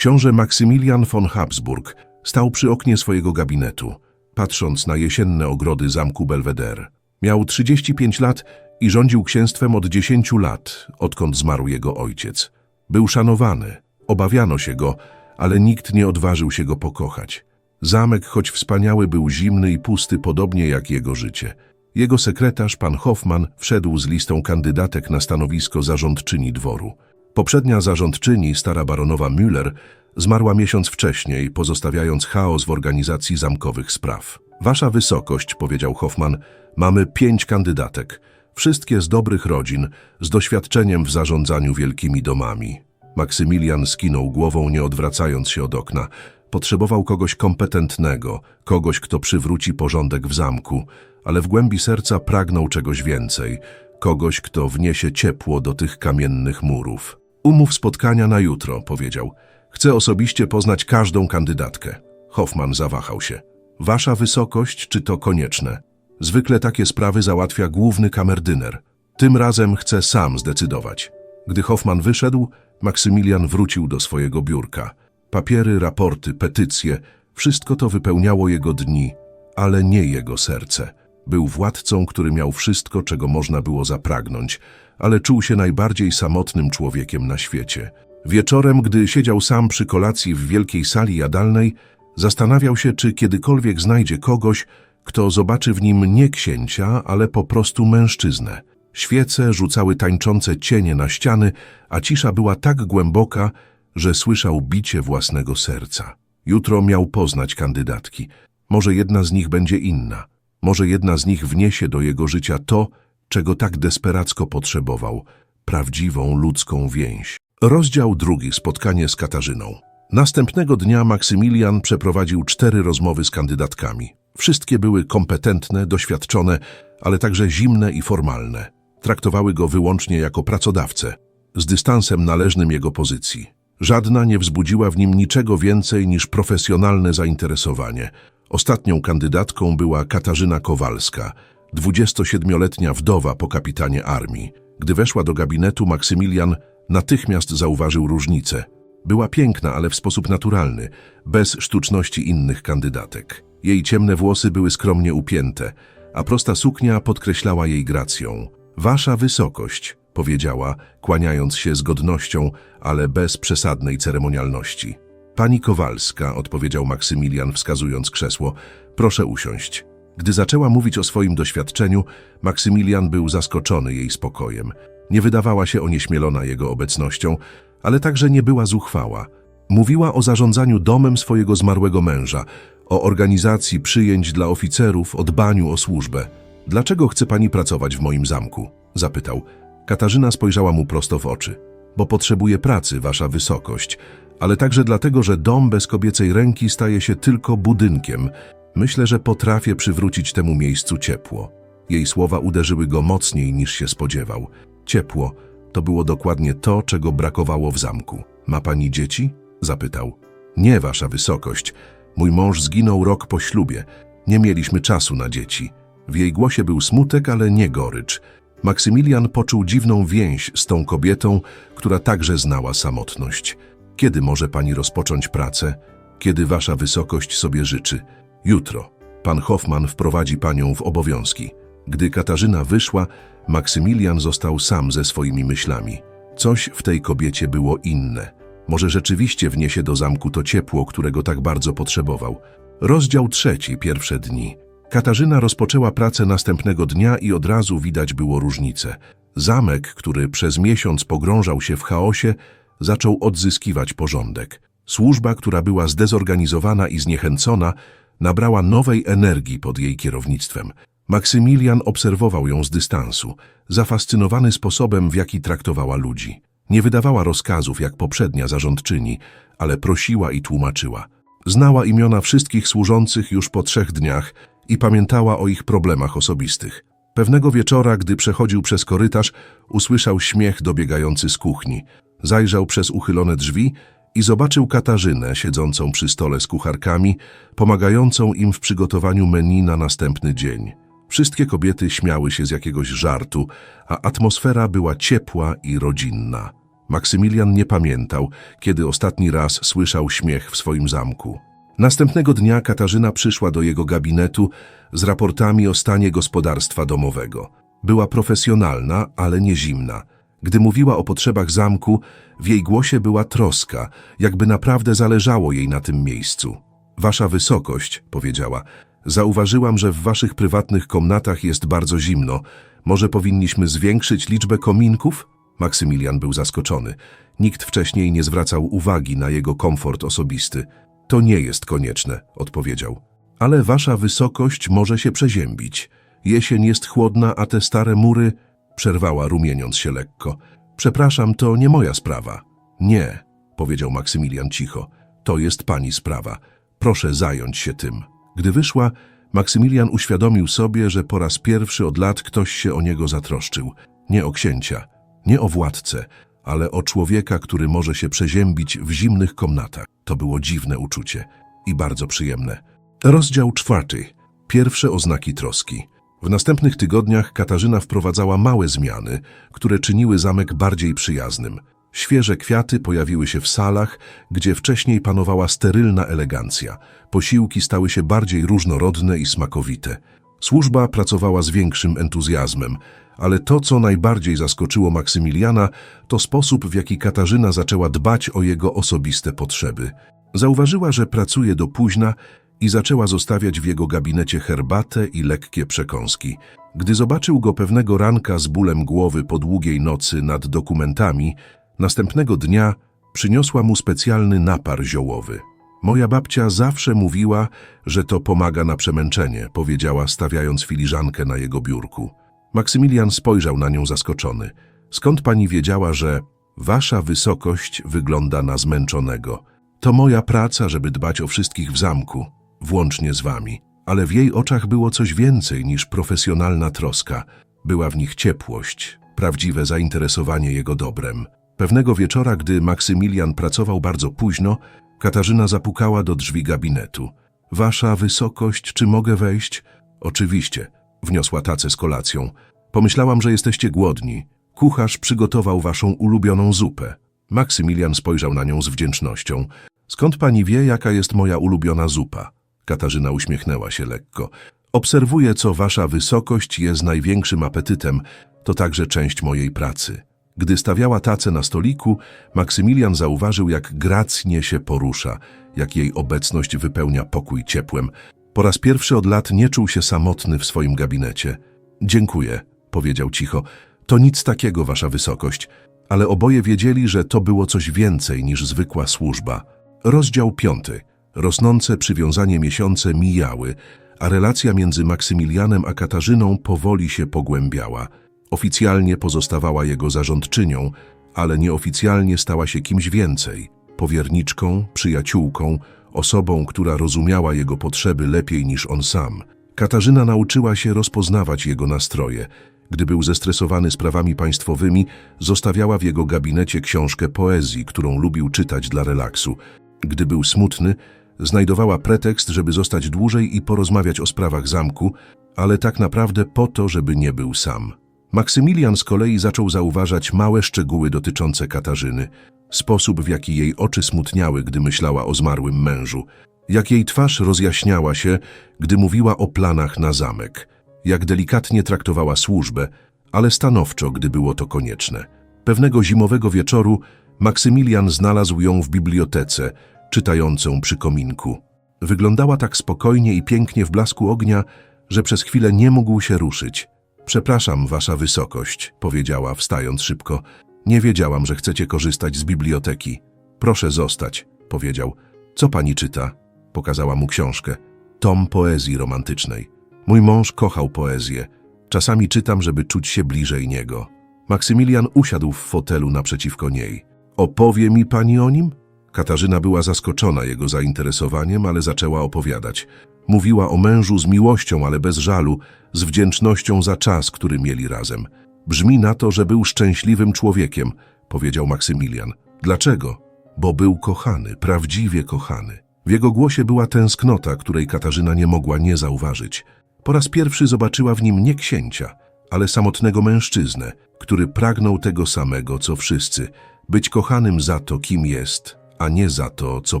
Książę Maksymilian von Habsburg stał przy oknie swojego gabinetu, patrząc na jesienne ogrody zamku Belvedere. Miał 35 lat i rządził księstwem od 10 lat, odkąd zmarł jego ojciec. Był szanowany, obawiano się go, ale nikt nie odważył się go pokochać. Zamek, choć wspaniały, był zimny i pusty, podobnie jak jego życie. Jego sekretarz, pan Hoffman, wszedł z listą kandydatek na stanowisko zarządczyni dworu. Poprzednia zarządczyni, stara baronowa Müller, zmarła miesiąc wcześniej, pozostawiając chaos w organizacji zamkowych spraw. Wasza wysokość, powiedział Hoffman, mamy pięć kandydatek. Wszystkie z dobrych rodzin, z doświadczeniem w zarządzaniu wielkimi domami. Maksymilian skinął głową, nie odwracając się od okna. Potrzebował kogoś kompetentnego, kogoś, kto przywróci porządek w zamku, ale w głębi serca pragnął czegoś więcej, kogoś, kto wniesie ciepło do tych kamiennych murów. Umów spotkania na jutro, powiedział. Chcę osobiście poznać każdą kandydatkę. Hoffman zawahał się. Wasza wysokość, czy to konieczne? Zwykle takie sprawy załatwia główny kamerdyner. Tym razem chcę sam zdecydować. Gdy Hoffman wyszedł, Maksymilian wrócił do swojego biurka. Papiery, raporty, petycje, wszystko to wypełniało jego dni, ale nie jego serce. Był władcą, który miał wszystko, czego można było zapragnąć, ale czuł się najbardziej samotnym człowiekiem na świecie. Wieczorem, gdy siedział sam przy kolacji w wielkiej sali jadalnej, zastanawiał się, czy kiedykolwiek znajdzie kogoś, kto zobaczy w nim nie księcia, ale po prostu mężczyznę. Świece rzucały tańczące cienie na ściany, a cisza była tak głęboka, że słyszał bicie własnego serca. Jutro miał poznać kandydatki. Może jedna z nich będzie inna. Może jedna z nich wniesie do jego życia to, czego tak desperacko potrzebował prawdziwą ludzką więź. Rozdział drugi spotkanie z Katarzyną. Następnego dnia Maksymilian przeprowadził cztery rozmowy z kandydatkami. Wszystkie były kompetentne, doświadczone, ale także zimne i formalne. Traktowały go wyłącznie jako pracodawcę, z dystansem należnym jego pozycji. Żadna nie wzbudziła w nim niczego więcej niż profesjonalne zainteresowanie. Ostatnią kandydatką była Katarzyna Kowalska, 27-letnia wdowa po kapitanie armii. Gdy weszła do gabinetu, Maksymilian natychmiast zauważył różnicę. Była piękna, ale w sposób naturalny, bez sztuczności innych kandydatek. Jej ciemne włosy były skromnie upięte, a prosta suknia podkreślała jej gracją. Wasza wysokość, powiedziała, kłaniając się z godnością, ale bez przesadnej ceremonialności. Pani Kowalska, odpowiedział Maksymilian, wskazując krzesło, proszę usiąść. Gdy zaczęła mówić o swoim doświadczeniu, Maksymilian był zaskoczony jej spokojem. Nie wydawała się onieśmielona jego obecnością, ale także nie była zuchwała. Mówiła o zarządzaniu domem swojego zmarłego męża, o organizacji przyjęć dla oficerów, o dbaniu o służbę. Dlaczego chce pani pracować w moim zamku? zapytał. Katarzyna spojrzała mu prosto w oczy. Bo potrzebuje pracy, wasza wysokość, ale także dlatego, że dom bez kobiecej ręki staje się tylko budynkiem. Myślę, że potrafię przywrócić temu miejscu ciepło. Jej słowa uderzyły go mocniej niż się spodziewał. Ciepło to było dokładnie to, czego brakowało w zamku. Ma pani dzieci? zapytał. Nie, wasza wysokość. Mój mąż zginął rok po ślubie. Nie mieliśmy czasu na dzieci. W jej głosie był smutek, ale nie gorycz. Maksymilian poczuł dziwną więź z tą kobietą, która także znała samotność. Kiedy może pani rozpocząć pracę? Kiedy wasza wysokość sobie życzy? Jutro. Pan Hoffman wprowadzi panią w obowiązki. Gdy Katarzyna wyszła, Maksymilian został sam ze swoimi myślami. Coś w tej kobiecie było inne. Może rzeczywiście wniesie do zamku to ciepło, którego tak bardzo potrzebował. Rozdział trzeci, pierwsze dni. Katarzyna rozpoczęła pracę następnego dnia i od razu widać było różnicę. Zamek, który przez miesiąc pogrążał się w chaosie, zaczął odzyskiwać porządek. Służba, która była zdezorganizowana i zniechęcona, nabrała nowej energii pod jej kierownictwem. Maksymilian obserwował ją z dystansu, zafascynowany sposobem, w jaki traktowała ludzi. Nie wydawała rozkazów jak poprzednia zarządczyni, ale prosiła i tłumaczyła. Znała imiona wszystkich służących już po trzech dniach i pamiętała o ich problemach osobistych. Pewnego wieczora, gdy przechodził przez korytarz, usłyszał śmiech dobiegający z kuchni. Zajrzał przez uchylone drzwi i zobaczył Katarzynę siedzącą przy stole z kucharkami, pomagającą im w przygotowaniu menu na następny dzień. Wszystkie kobiety śmiały się z jakiegoś żartu, a atmosfera była ciepła i rodzinna. Maksymilian nie pamiętał, kiedy ostatni raz słyszał śmiech w swoim zamku. Następnego dnia Katarzyna przyszła do jego gabinetu z raportami o stanie gospodarstwa domowego. Była profesjonalna, ale nie zimna. Gdy mówiła o potrzebach zamku, w jej głosie była troska, jakby naprawdę zależało jej na tym miejscu. Wasza wysokość, powiedziała, zauważyłam, że w waszych prywatnych komnatach jest bardzo zimno. Może powinniśmy zwiększyć liczbę kominków? Maksymilian był zaskoczony. Nikt wcześniej nie zwracał uwagi na jego komfort osobisty. To nie jest konieczne, odpowiedział. Ale wasza wysokość może się przeziębić. Jesień jest chłodna, a te stare mury... Przerwała, rumieniąc się lekko. Przepraszam, to nie moja sprawa. Nie, powiedział Maksymilian cicho. To jest pani sprawa. Proszę zająć się tym. Gdy wyszła, Maksymilian uświadomił sobie, że po raz pierwszy od lat ktoś się o niego zatroszczył. Nie o księcia, nie o władcę, ale o człowieka, który może się przeziębić w zimnych komnatach. To było dziwne uczucie i bardzo przyjemne. Rozdział czwarty. Pierwsze oznaki troski. W następnych tygodniach Katarzyna wprowadzała małe zmiany, które czyniły zamek bardziej przyjaznym. Świeże kwiaty pojawiły się w salach, gdzie wcześniej panowała sterylna elegancja. Posiłki stały się bardziej różnorodne i smakowite. Służba pracowała z większym entuzjazmem, ale to, co najbardziej zaskoczyło Maksymiliana, to sposób, w jaki Katarzyna zaczęła dbać o jego osobiste potrzeby. Zauważyła, że pracuje do późna i zaczęła zostawiać w jego gabinecie herbatę i lekkie przekąski. Gdy zobaczył go pewnego ranka z bólem głowy po długiej nocy nad dokumentami, następnego dnia przyniosła mu specjalny napar ziołowy. Moja babcia zawsze mówiła, że to pomaga na przemęczenie, powiedziała, stawiając filiżankę na jego biurku. Maksymilian spojrzał na nią zaskoczony. Skąd pani wiedziała, że wasza wysokość wygląda na zmęczonego? To moja praca, żeby dbać o wszystkich w zamku, włącznie z wami. Ale w jej oczach było coś więcej niż profesjonalna troska. Była w nich ciepłość, prawdziwe zainteresowanie jego dobrem. Pewnego wieczora, gdy Maksymilian pracował bardzo późno, Katarzyna zapukała do drzwi gabinetu. Wasza wysokość, czy mogę wejść? Oczywiście, wniosła tacę z kolacją. Pomyślałam, że jesteście głodni. Kucharz przygotował waszą ulubioną zupę. Maksymilian spojrzał na nią z wdzięcznością. Skąd pani wie, jaka jest moja ulubiona zupa? Katarzyna uśmiechnęła się lekko. Obserwuję, co wasza wysokość je z największym apetytem. To także część mojej pracy. Gdy stawiała tacę na stoliku, Maksymilian zauważył, jak gracnie się porusza, jak jej obecność wypełnia pokój ciepłem. Po raz pierwszy od lat nie czuł się samotny w swoim gabinecie. Dziękuję, powiedział cicho. To nic takiego, wasza wysokość. Ale oboje wiedzieli, że to było coś więcej niż zwykła służba. Rozdział piąty. Rosnące przywiązanie miesiące mijały, a relacja między Maksymilianem a Katarzyną powoli się pogłębiała. Oficjalnie pozostawała jego zarządczynią, ale nieoficjalnie stała się kimś więcej. Powierniczką, przyjaciółką, osobą, która rozumiała jego potrzeby lepiej niż on sam. Katarzyna nauczyła się rozpoznawać jego nastroje. Gdy był zestresowany sprawami państwowymi, zostawiała w jego gabinecie książkę poezji, którą lubił czytać dla relaksu. Gdy był smutny, znajdowała pretekst, żeby zostać dłużej i porozmawiać o sprawach zamku, ale tak naprawdę po to, żeby nie był sam. Maksymilian z kolei zaczął zauważać małe szczegóły dotyczące Katarzyny, sposób w jaki jej oczy smutniały, gdy myślała o zmarłym mężu, jak jej twarz rozjaśniała się, gdy mówiła o planach na zamek, jak delikatnie traktowała służbę, ale stanowczo, gdy było to konieczne. Pewnego zimowego wieczoru Maksymilian znalazł ją w bibliotece, czytającą przy kominku. Wyglądała tak spokojnie i pięknie w blasku ognia, że przez chwilę nie mógł się ruszyć. Przepraszam, wasza wysokość, powiedziała, wstając szybko. Nie wiedziałam, że chcecie korzystać z biblioteki. Proszę zostać, powiedział. Co pani czyta? Pokazała mu książkę. Tom poezji romantycznej. Mój mąż kochał poezję. Czasami czytam, żeby czuć się bliżej niego. Maksymilian usiadł w fotelu naprzeciwko niej. Opowie mi pani o nim? Katarzyna była zaskoczona jego zainteresowaniem, ale zaczęła opowiadać. Mówiła o mężu z miłością, ale bez żalu, z wdzięcznością za czas, który mieli razem. Brzmi na to, że był szczęśliwym człowiekiem, powiedział Maksymilian. Dlaczego? Bo był kochany, prawdziwie kochany. W jego głosie była tęsknota, której Katarzyna nie mogła nie zauważyć. Po raz pierwszy zobaczyła w nim nie księcia, ale samotnego mężczyznę, który pragnął tego samego, co wszyscy, Być kochanym za to, kim jest, a nie za to, co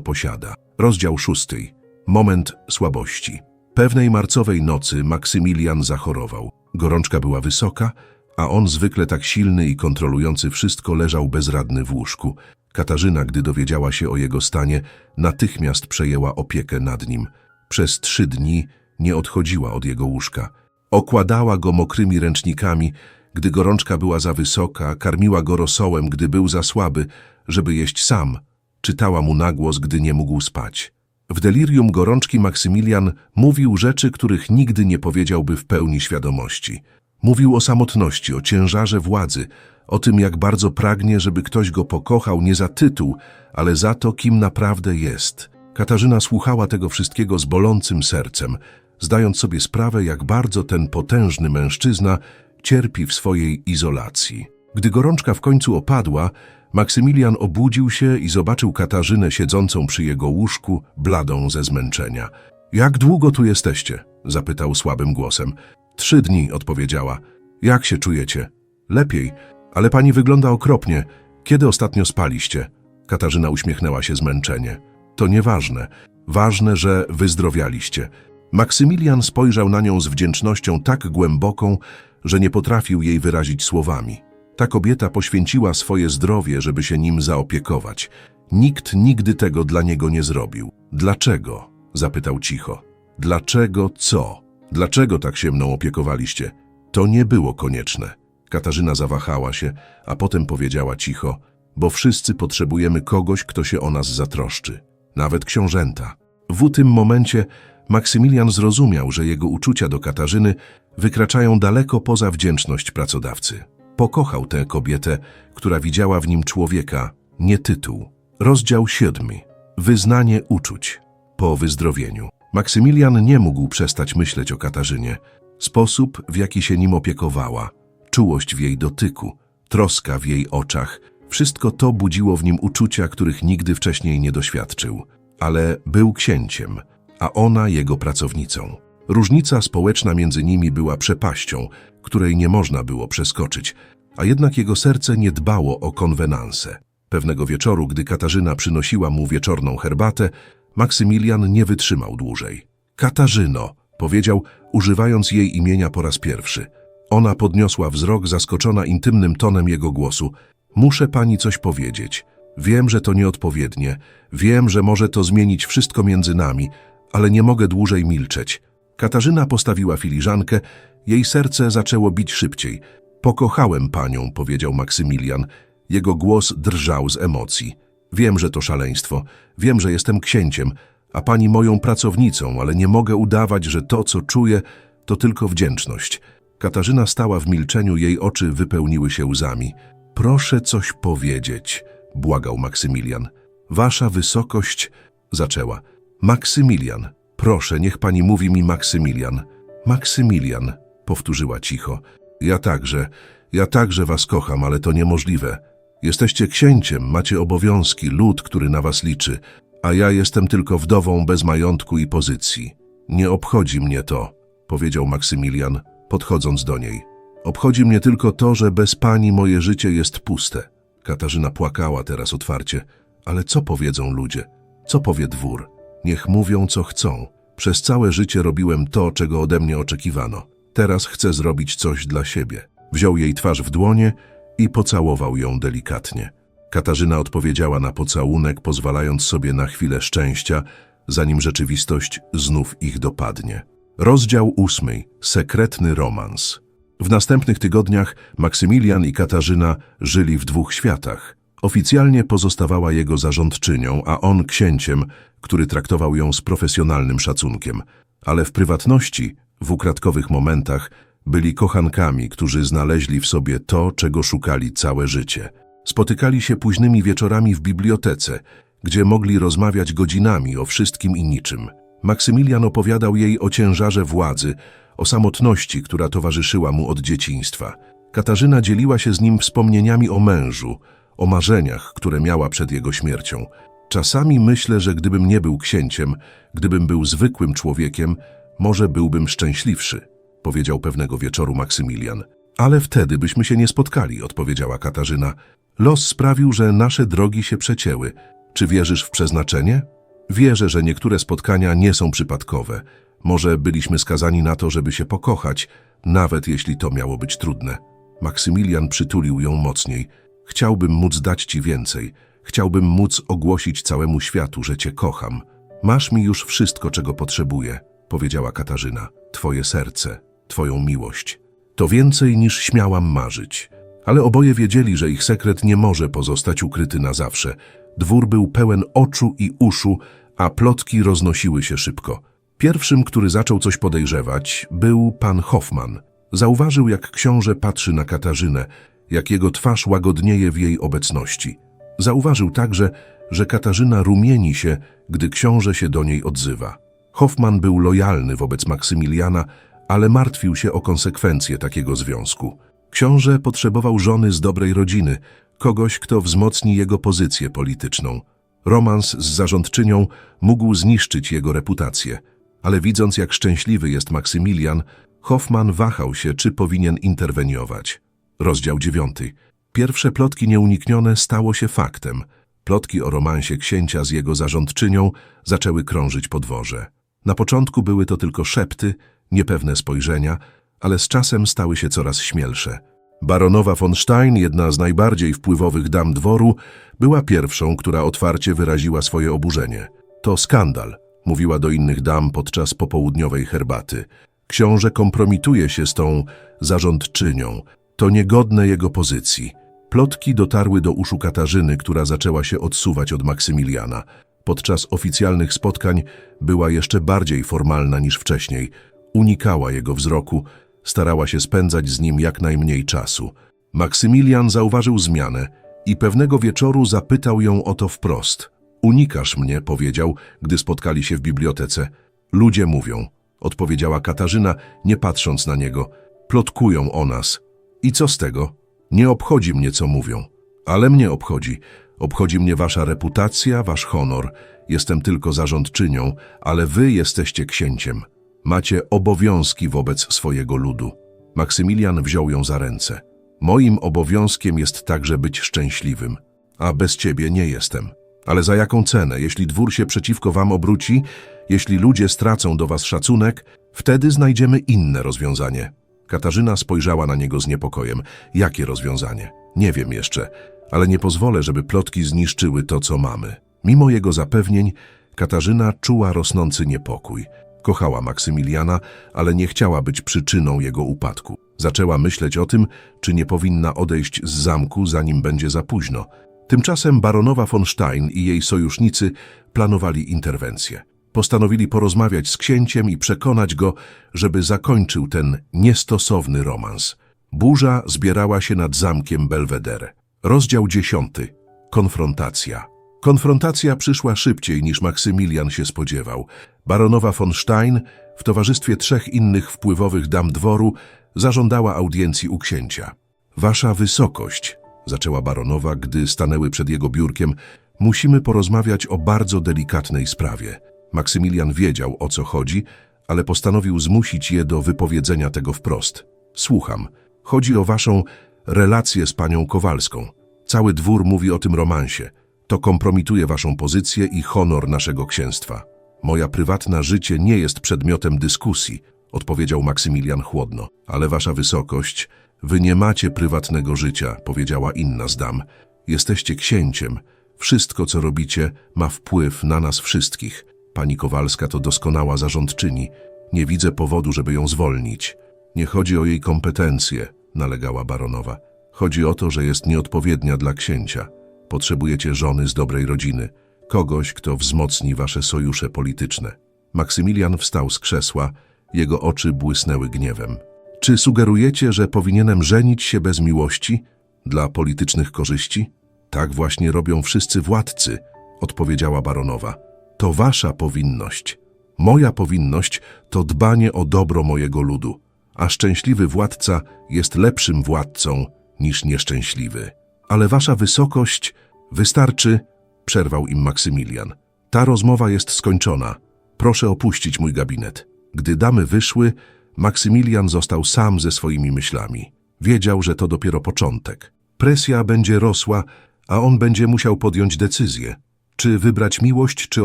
posiada. Rozdział szósty. Moment słabości. Pewnej marcowej nocy Maksymilian zachorował. Gorączka była wysoka, a on zwykle tak silny i kontrolujący wszystko leżał bezradny w łóżku. Katarzyna, gdy dowiedziała się o jego stanie, natychmiast przejęła opiekę nad nim. Przez trzy dni nie odchodziła od jego łóżka. Okładała go mokrymi ręcznikami, gdy gorączka była za wysoka, karmiła go rosołem, gdy był za słaby, żeby jeść sam. Czytała mu na głos, gdy nie mógł spać. W delirium gorączki Maksymilian mówił rzeczy, których nigdy nie powiedziałby w pełni świadomości. Mówił o samotności, o ciężarze władzy, o tym, jak bardzo pragnie, żeby ktoś go pokochał nie za tytuł, ale za to, kim naprawdę jest. Katarzyna słuchała tego wszystkiego z bolącym sercem, zdając sobie sprawę, jak bardzo ten potężny mężczyzna cierpi w swojej izolacji. Gdy gorączka w końcu opadła, Maksymilian obudził się i zobaczył Katarzynę siedzącą przy jego łóżku, bladą ze zmęczenia. Jak długo tu jesteście? zapytał słabym głosem. Trzy dni, odpowiedziała. Jak się czujecie? Lepiej, ale pani wygląda okropnie. Kiedy ostatnio spaliście? Katarzyna uśmiechnęła się zmęczenie. To nieważne. Ważne, że wyzdrowialiście. Maksymilian spojrzał na nią z wdzięcznością tak głęboką, że nie potrafił jej wyrazić słowami. Ta kobieta poświęciła swoje zdrowie, żeby się nim zaopiekować. Nikt nigdy tego dla niego nie zrobił. Dlaczego? zapytał cicho. Dlaczego co? Dlaczego tak się mną opiekowaliście? To nie było konieczne. Katarzyna zawahała się, a potem powiedziała cicho, bo wszyscy potrzebujemy kogoś, kto się o nas zatroszczy. Nawet książęta. W tym momencie Maksymilian zrozumiał, że jego uczucia do Katarzyny wykraczają daleko poza wdzięczność pracodawcy. Pokochał tę kobietę, która widziała w nim człowieka, nie tytuł. Rozdział siódmy. Wyznanie uczuć. Po wyzdrowieniu. Maksymilian nie mógł przestać myśleć o Katarzynie. Sposób, w jaki się nim opiekowała, czułość w jej dotyku, troska w jej oczach, wszystko to budziło w nim uczucia, których nigdy wcześniej nie doświadczył. Ale był księciem, a ona jego pracownicą. Różnica społeczna między nimi była przepaścią, której nie można było przeskoczyć, a jednak jego serce nie dbało o konwenanse. Pewnego wieczoru, gdy Katarzyna przynosiła mu wieczorną herbatę, Maksymilian nie wytrzymał dłużej. Katarzyno, powiedział, używając jej imienia po raz pierwszy. Ona podniosła wzrok, zaskoczona intymnym tonem jego głosu. Muszę pani coś powiedzieć. Wiem, że to nieodpowiednie. Wiem, że może to zmienić wszystko między nami, ale nie mogę dłużej milczeć. Katarzyna postawiła filiżankę, jej serce zaczęło bić szybciej. Pokochałem panią, powiedział Maksymilian. Jego głos drżał z emocji. Wiem, że to szaleństwo. Wiem, że jestem księciem, a pani moją pracownicą, ale nie mogę udawać, że to, co czuję, to tylko wdzięczność. Katarzyna stała w milczeniu, jej oczy wypełniły się łzami. Proszę coś powiedzieć, błagał Maksymilian. Wasza wysokość, zaczęła. Maksymilian, proszę, niech pani mówi mi Maksymilian. Maksymilian, powtórzyła cicho. Ja także, ja także was kocham, ale to niemożliwe. Jesteście księciem, macie obowiązki, lud, który na was liczy, a ja jestem tylko wdową bez majątku i pozycji. Nie obchodzi mnie to, powiedział Maksymilian, podchodząc do niej. Obchodzi mnie tylko to, że bez pani moje życie jest puste. Katarzyna płakała teraz otwarcie. Ale co powiedzą ludzie? Co powie dwór? Niech mówią, co chcą. Przez całe życie robiłem to, czego ode mnie oczekiwano. Teraz chcę zrobić coś dla siebie. Wziął jej twarz w dłonie i pocałował ją delikatnie. Katarzyna odpowiedziała na pocałunek, pozwalając sobie na chwilę szczęścia, zanim rzeczywistość znów ich dopadnie. Rozdział ósmy. Sekretny romans. W następnych tygodniach Maksymilian i Katarzyna żyli w dwóch światach. Oficjalnie pozostawała jego zarządczynią, a on księciem, który traktował ją z profesjonalnym szacunkiem. Ale w prywatności, w ukradkowych momentach, byli kochankami, którzy znaleźli w sobie to, czego szukali całe życie. Spotykali się późnymi wieczorami w bibliotece, gdzie mogli rozmawiać godzinami o wszystkim i niczym. Maksymilian opowiadał jej o ciężarze władzy, o samotności, która towarzyszyła mu od dzieciństwa. Katarzyna dzieliła się z nim wspomnieniami o mężu, o marzeniach, które miała przed jego śmiercią. Czasami myślę, że gdybym nie był księciem, gdybym był zwykłym człowiekiem, może byłbym szczęśliwszy, powiedział pewnego wieczoru Maksymilian. Ale wtedy byśmy się nie spotkali, odpowiedziała Katarzyna. Los sprawił, że nasze drogi się przecięły. Czy wierzysz w przeznaczenie? Wierzę, że niektóre spotkania nie są przypadkowe. Może byliśmy skazani na to, żeby się pokochać, nawet jeśli to miało być trudne. Maksymilian przytulił ją mocniej. Chciałbym móc dać ci więcej. Chciałbym móc ogłosić całemu światu, że cię kocham. Masz mi już wszystko, czego potrzebuję, powiedziała Katarzyna. Twoje serce, twoją miłość. To więcej niż śmiałam marzyć. Ale oboje wiedzieli, że ich sekret nie może pozostać ukryty na zawsze. Dwór był pełen oczu i uszu, a plotki roznosiły się szybko. Pierwszym, który zaczął coś podejrzewać, był pan Hoffman. Zauważył, jak książę patrzy na Katarzynę, jak jego twarz łagodnieje w jej obecności. Zauważył także, że Katarzyna rumieni się, gdy książę się do niej odzywa. Hoffman był lojalny wobec Maksymiliana, ale martwił się o konsekwencje takiego związku. Książę potrzebował żony z dobrej rodziny, kogoś, kto wzmocni jego pozycję polityczną. Romans z zarządczynią mógł zniszczyć jego reputację, ale widząc, jak szczęśliwy jest Maksymilian, Hoffman wahał się, czy powinien interweniować. Rozdział dziewiąty. Pierwsze plotki nieuniknione stało się faktem. Plotki o romansie księcia z jego zarządczynią zaczęły krążyć po dworze. Na początku były to tylko szepty, niepewne spojrzenia, ale z czasem stały się coraz śmielsze. Baronowa von Stein, jedna z najbardziej wpływowych dam dworu, była pierwszą, która otwarcie wyraziła swoje oburzenie. To skandal, mówiła do innych dam podczas popołudniowej herbaty. Książę kompromituje się z tą zarządczynią. To niegodne jego pozycji. Plotki dotarły do uszu Katarzyny, która zaczęła się odsuwać od Maksymiliana. Podczas oficjalnych spotkań była jeszcze bardziej formalna niż wcześniej. Unikała jego wzroku, starała się spędzać z nim jak najmniej czasu. Maksymilian zauważył zmianę i pewnego wieczoru zapytał ją o to wprost. Unikasz mnie, powiedział, gdy spotkali się w bibliotece. Ludzie mówią, odpowiedziała Katarzyna, nie patrząc na niego. Plotkują o nas. I co z tego? Nie obchodzi mnie, co mówią. Ale mnie obchodzi. Obchodzi mnie wasza reputacja, wasz honor. Jestem tylko zarządczynią, ale wy jesteście księciem. Macie obowiązki wobec swojego ludu. Maksymilian wziął ją za ręce. Moim obowiązkiem jest także być szczęśliwym, a bez ciebie nie jestem. Ale za jaką cenę? Jeśli dwór się przeciwko wam obróci, jeśli ludzie stracą do was szacunek, wtedy znajdziemy inne rozwiązanie. Katarzyna spojrzała na niego z niepokojem. Jakie rozwiązanie? Nie wiem jeszcze, ale nie pozwolę, żeby plotki zniszczyły to, co mamy. Mimo jego zapewnień, Katarzyna czuła rosnący niepokój. Kochała Maksymiliana, ale nie chciała być przyczyną jego upadku. Zaczęła myśleć o tym, czy nie powinna odejść z zamku, zanim będzie za późno. Tymczasem baronowa von Stein i jej sojusznicy planowali interwencję. Postanowili porozmawiać z księciem i przekonać go, żeby zakończył ten niestosowny romans. Burza zbierała się nad zamkiem Belvedere. Rozdział dziesiąty. Konfrontacja. Konfrontacja przyszła szybciej niż Maksymilian się spodziewał. Baronowa von Stein w towarzystwie trzech innych wpływowych dam dworu zażądała audiencji u księcia. Wasza wysokość, zaczęła baronowa, gdy stanęły przed jego biurkiem, musimy porozmawiać o bardzo delikatnej sprawie. Maksymilian wiedział, o co chodzi, ale postanowił zmusić je do wypowiedzenia tego wprost. Słucham. Chodzi o waszą relację z panią Kowalską. Cały dwór mówi o tym romansie. To kompromituje waszą pozycję i honor naszego księstwa. Moja prywatna życie nie jest przedmiotem dyskusji, odpowiedział Maksymilian chłodno. Ale wasza wysokość, wy nie macie prywatnego życia, powiedziała inna z dam. Jesteście księciem. Wszystko, co robicie, ma wpływ na nas wszystkich. Pani Kowalska to doskonała zarządczyni. Nie widzę powodu, żeby ją zwolnić. Nie chodzi o jej kompetencje, nalegała baronowa. Chodzi o to, że jest nieodpowiednia dla księcia. Potrzebujecie żony z dobrej rodziny, kogoś, kto wzmocni wasze sojusze polityczne. Maksymilian wstał z krzesła, jego oczy błysnęły gniewem. Czy sugerujecie, że powinienem żenić się bez miłości? Dla politycznych korzyści? Tak właśnie robią wszyscy władcy, odpowiedziała baronowa. To wasza powinność. Moja powinność to dbanie o dobro mojego ludu, a szczęśliwy władca jest lepszym władcą niż nieszczęśliwy. Ale wasza wysokość wystarczy, przerwał im Maksymilian. Ta rozmowa jest skończona. Proszę opuścić mój gabinet. Gdy damy wyszły, Maksymilian został sam ze swoimi myślami. Wiedział, że to dopiero początek. Presja będzie rosła, a on będzie musiał podjąć decyzję, czy wybrać miłość, czy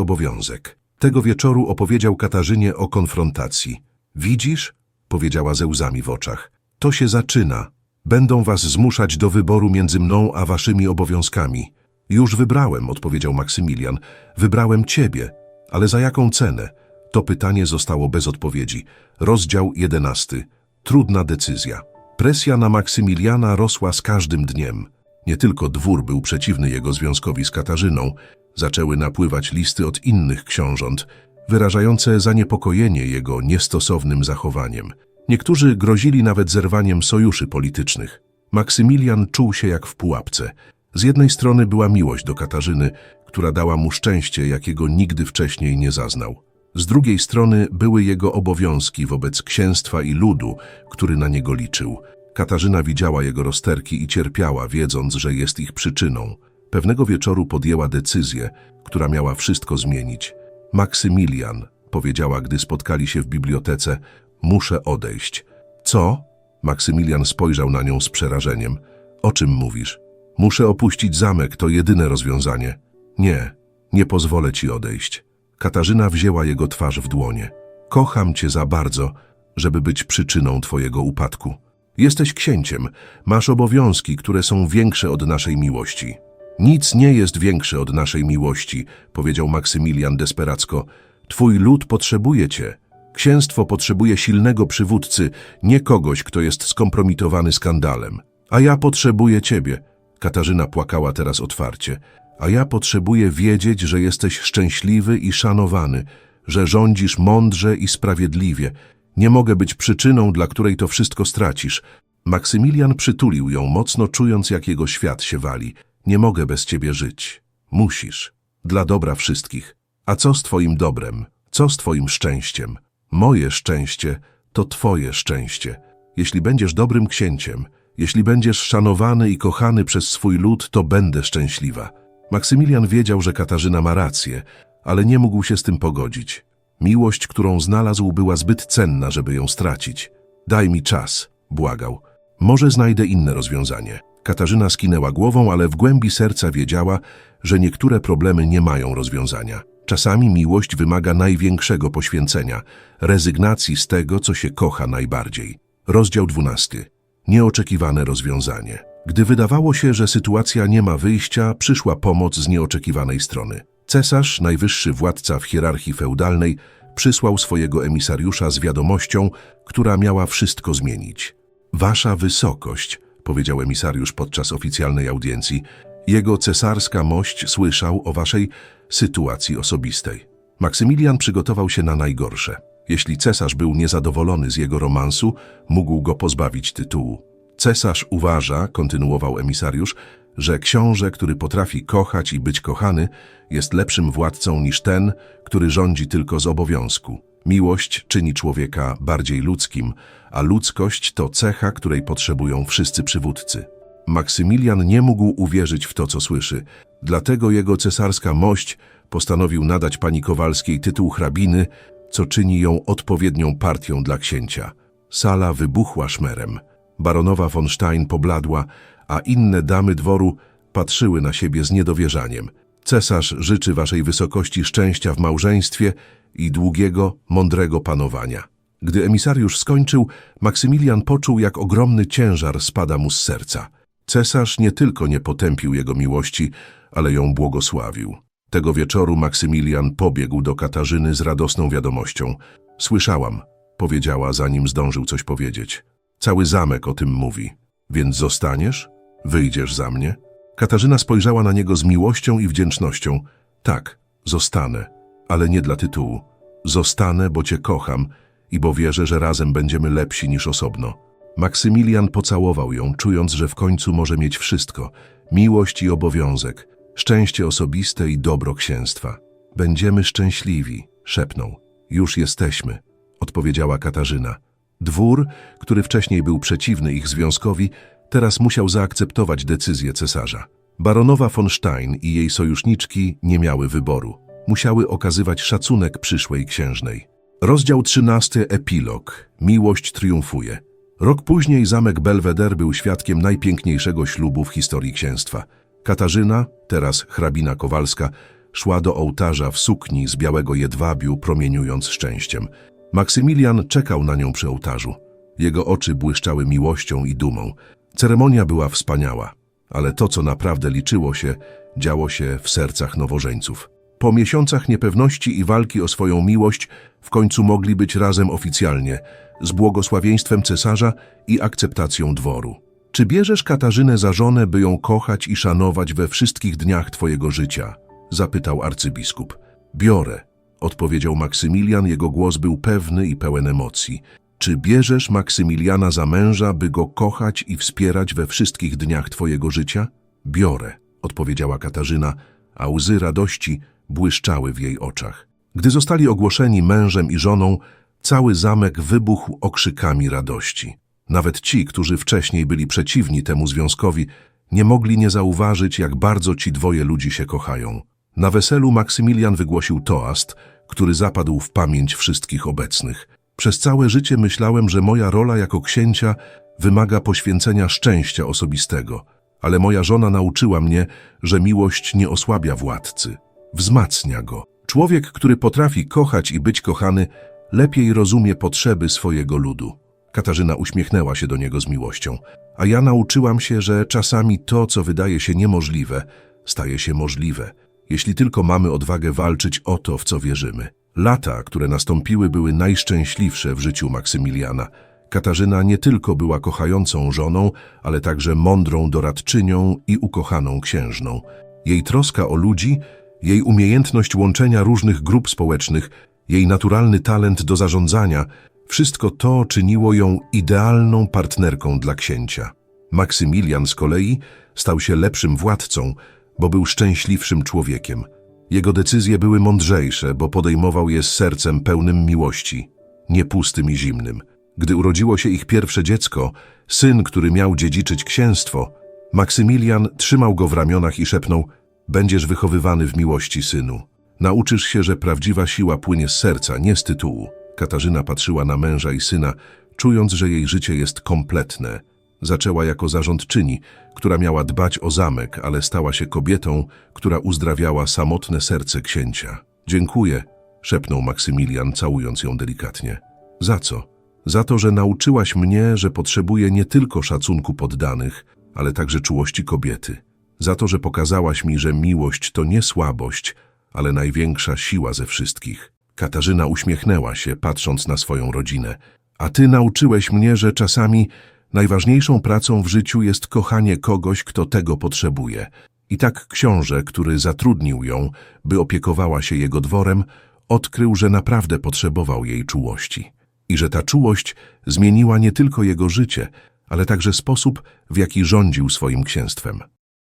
obowiązek. Tego wieczoru opowiedział Katarzynie o konfrontacji. Widzisz? powiedziała ze łzami w oczach. To się zaczyna. Będą was zmuszać do wyboru między mną a waszymi obowiązkami. Już wybrałem, odpowiedział Maksymilian. Wybrałem ciebie, ale za jaką cenę? To pytanie zostało bez odpowiedzi. Rozdział jedenasty. Trudna decyzja. Presja na Maksymiliana rosła z każdym dniem. Nie tylko dwór był przeciwny jego związkowi z Katarzyną, zaczęły napływać listy od innych książąt, wyrażające zaniepokojenie jego niestosownym zachowaniem. Niektórzy grozili nawet zerwaniem sojuszy politycznych. Maksymilian czuł się jak w pułapce. Z jednej strony była miłość do Katarzyny, która dała mu szczęście, jakiego nigdy wcześniej nie zaznał. Z drugiej strony były jego obowiązki wobec księstwa i ludu, który na niego liczył. Katarzyna widziała jego rozterki i cierpiała, wiedząc, że jest ich przyczyną. Pewnego wieczoru podjęła decyzję, która miała wszystko zmienić. Maksymilian, powiedziała, gdy spotkali się w bibliotece, muszę odejść. Co? Maksymilian spojrzał na nią z przerażeniem. O czym mówisz? Muszę opuścić zamek, to jedyne rozwiązanie. Nie, nie pozwolę ci odejść. Katarzyna wzięła jego twarz w dłonie. Kocham cię za bardzo, żeby być przyczyną twojego upadku. Jesteś księciem, masz obowiązki, które są większe od naszej miłości. Nic nie jest większe od naszej miłości, powiedział Maksymilian desperacko. Twój lud potrzebuje cię. Księstwo potrzebuje silnego przywódcy, nie kogoś, kto jest skompromitowany skandalem. A ja potrzebuję ciebie. Katarzyna płakała teraz otwarcie. A ja potrzebuję wiedzieć, że jesteś szczęśliwy i szanowany, że rządzisz mądrze i sprawiedliwie. Nie mogę być przyczyną, dla której to wszystko stracisz. Maksymilian przytulił ją, mocno czując, jak jego świat się wali. Nie mogę bez ciebie żyć. Musisz. Dla dobra wszystkich. A co z twoim dobrem? Co z twoim szczęściem? Moje szczęście to twoje szczęście. Jeśli będziesz dobrym księciem, jeśli będziesz szanowany i kochany przez swój lud, to będę szczęśliwa. Maksymilian wiedział, że Katarzyna ma rację, ale nie mógł się z tym pogodzić. Miłość, którą znalazł, była zbyt cenna, żeby ją stracić. Daj mi czas, błagał. Może znajdę inne rozwiązanie. Katarzyna skinęła głową, ale w głębi serca wiedziała, że niektóre problemy nie mają rozwiązania. Czasami miłość wymaga największego poświęcenia, rezygnacji z tego, co się kocha najbardziej. Rozdział 12. Nieoczekiwane rozwiązanie. Gdy wydawało się, że sytuacja nie ma wyjścia, przyszła pomoc z nieoczekiwanej strony. Cesarz, najwyższy władca w hierarchii feudalnej, przysłał swojego emisariusza z wiadomością, która miała wszystko zmienić. Wasza wysokość, powiedział emisariusz podczas oficjalnej audiencji, jego cesarska mość słyszał o waszej sytuacji osobistej. Maksymilian przygotował się na najgorsze. Jeśli cesarz był niezadowolony z jego romansu, mógł go pozbawić tytułu. Cesarz uważa, kontynuował emisariusz, że książę, który potrafi kochać i być kochany, jest lepszym władcą niż ten, który rządzi tylko z obowiązku. Miłość czyni człowieka bardziej ludzkim, a ludzkość to cecha, której potrzebują wszyscy przywódcy. Maksymilian nie mógł uwierzyć w to, co słyszy, dlatego jego cesarska mość postanowił nadać pani Kowalskiej tytuł hrabiny, co czyni ją odpowiednią partią dla księcia. Sala wybuchła szmerem. Baronowa von Stein pobladła, a inne damy dworu patrzyły na siebie z niedowierzaniem. Cesarz życzy waszej wysokości szczęścia w małżeństwie i długiego, mądrego panowania. Gdy emisariusz skończył, Maksymilian poczuł, jak ogromny ciężar spada mu z serca. Cesarz nie tylko nie potępił jego miłości, ale ją błogosławił. Tego wieczoru Maksymilian pobiegł do Katarzyny z radosną wiadomością. Słyszałam, powiedziała, zanim zdążył coś powiedzieć. Cały zamek o tym mówi. Więc zostaniesz? Wyjdziesz za mnie? Katarzyna spojrzała na niego z miłością i wdzięcznością. Tak, zostanę, ale nie dla tytułu. Zostanę, bo cię kocham i bo wierzę, że razem będziemy lepsi niż osobno. Maksymilian pocałował ją, czując, że w końcu może mieć wszystko. Miłość i obowiązek, szczęście osobiste i dobro księstwa. Będziemy szczęśliwi, szepnął. Już jesteśmy, odpowiedziała Katarzyna. Dwór, który wcześniej był przeciwny ich związkowi, teraz musiał zaakceptować decyzję cesarza. Baronowa von Stein i jej sojuszniczki nie miały wyboru. Musiały okazywać szacunek przyszłej księżnej. Rozdział 13. Epilog. Miłość triumfuje. Rok później zamek Belweder był świadkiem najpiękniejszego ślubu w historii księstwa. Katarzyna, teraz hrabina Kowalska, szła do ołtarza w sukni z białego jedwabiu, promieniując szczęściem. Maksymilian czekał na nią przy ołtarzu. Jego oczy błyszczały miłością i dumą. Ceremonia była wspaniała, ale to, co naprawdę liczyło się, działo się w sercach nowożeńców. Po miesiącach niepewności i walki o swoją miłość w końcu mogli być razem oficjalnie, z błogosławieństwem cesarza i akceptacją dworu. Czy bierzesz Katarzynę za żonę, by ją kochać i szanować we wszystkich dniach twojego życia? Zapytał arcybiskup. Biorę, odpowiedział Maksymilian, jego głos był pewny i pełen emocji. Czy bierzesz Maksymiliana za męża, by go kochać i wspierać we wszystkich dniach twojego życia? Biorę, odpowiedziała Katarzyna, a łzy radości błyszczały w jej oczach. Gdy zostali ogłoszeni mężem i żoną, cały zamek wybuchł okrzykami radości. Nawet ci, którzy wcześniej byli przeciwni temu związkowi, nie mogli nie zauważyć, jak bardzo ci dwoje ludzi się kochają. Na weselu Maksymilian wygłosił toast, który zapadł w pamięć wszystkich obecnych. Przez całe życie myślałem, że moja rola jako księcia wymaga poświęcenia szczęścia osobistego, ale moja żona nauczyła mnie, że miłość nie osłabia władcy, wzmacnia go. Człowiek, który potrafi kochać i być kochany, lepiej rozumie potrzeby swojego ludu. Katarzyna uśmiechnęła się do niego z miłością, a ja nauczyłam się, że czasami to, co wydaje się niemożliwe, staje się możliwe, jeśli tylko mamy odwagę walczyć o to, w co wierzymy. Lata, które nastąpiły, były najszczęśliwsze w życiu Maksymiliana. Katarzyna nie tylko była kochającą żoną, ale także mądrą doradczynią i ukochaną księżną. Jej troska o ludzi, jej umiejętność łączenia różnych grup społecznych, jej naturalny talent do zarządzania, wszystko to czyniło ją idealną partnerką dla księcia. Maksymilian z kolei stał się lepszym władcą, bo był szczęśliwszym człowiekiem. Jego decyzje były mądrzejsze, bo podejmował je z sercem pełnym miłości, nie pustym i zimnym. Gdy urodziło się ich pierwsze dziecko, syn, który miał dziedziczyć księstwo, Maksymilian trzymał go w ramionach i szepnął: Będziesz wychowywany w miłości, synu. Nauczysz się, że prawdziwa siła płynie z serca, nie z tytułu. Katarzyna patrzyła na męża i syna, czując, że jej życie jest kompletne. Zaczęła jako zarządczyni, która miała dbać o zamek, ale stała się kobietą, która uzdrawiała samotne serce księcia. Dziękuję, szepnął Maksymilian, całując ją delikatnie. Za co? Za to, że nauczyłaś mnie, że potrzebuję nie tylko szacunku poddanych, ale także czułości kobiety. Za to, że pokazałaś mi, że miłość to nie słabość, ale największa siła ze wszystkich. Katarzyna uśmiechnęła się, patrząc na swoją rodzinę. A ty nauczyłeś mnie, że czasami najważniejszą pracą w życiu jest kochanie kogoś, kto tego potrzebuje. I tak książę, który zatrudnił ją, by opiekowała się jego dworem, odkrył, że naprawdę potrzebował jej czułości. I że ta czułość zmieniła nie tylko jego życie, ale także sposób, w jaki rządził swoim księstwem.